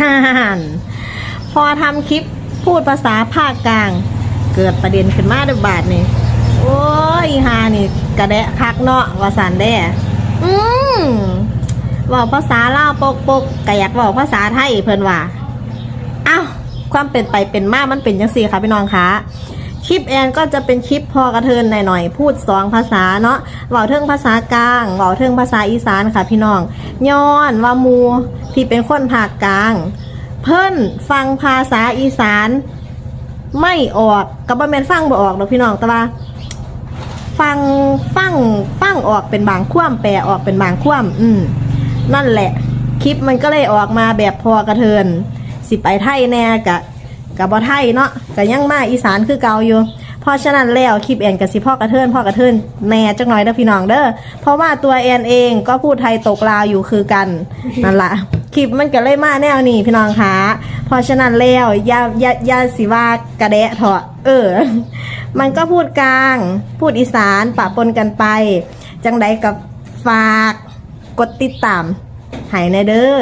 ฮ่านพอทำคลิปพูดภาษาภาคกลาง เกิดประเด็นขึ้นมาเด้วยบาทนี่โอ้ยฮานี่กระแดะคักเนาะว่าสันแด้อืมว่าภาษาลาวปกปกกะอยากเว่าภาษาไทยเพิ่นว่าอ้าวความเป็นไปเป็นมามันเป็นจังซี่ค่ะพี่น้องคะคลิปแอนก็จะเป็นคลิปพอกระเทินหน่อยๆพูดสองภาษาเนาะเว้าเทิงภาษากลางเว้าเทิงภาษาอีสานค่ะพี่น้องย้อนว่ามู ที่เป็นคนภาคกลาง เพิ่นฟังภาษาอีสาน ไม่ออกกับบ่แม่นฟังบ่ออกดอกพี่น้องแต่ว่าฟังฟังฟังออกเป็นบางคว่ำแปลออกเป็นบางคว่ำอืมนั่นแหละ คลิปมันก็เลยออกมาแบบพอกระเทิน สิไปไทยแน่กะกับบ่ไทยเนาะกะยังมาอีสานคือเก่าอยู่เพราะฉะนั้นแล้วคลิปแอนกับสิพ่อกระเทินพ่อกระเทินแน่จังหน่อยเด้อพี่น้องเด้อเพราะว่าตัวแอนเองก็พูดไทยตกลาวอยู่คือกันนั่นแหละ คลิปมันก็เลยมาแนวนี้พี่น้องคะเพราะฉะนั้นแล้วอย่าอย่าอย่าสิว่ากระแดะเถอะเออ มันก็พูดกลาง พูดอีสานปะปนกันไป จังใดกับฝากกดติดตามหายในเด้อ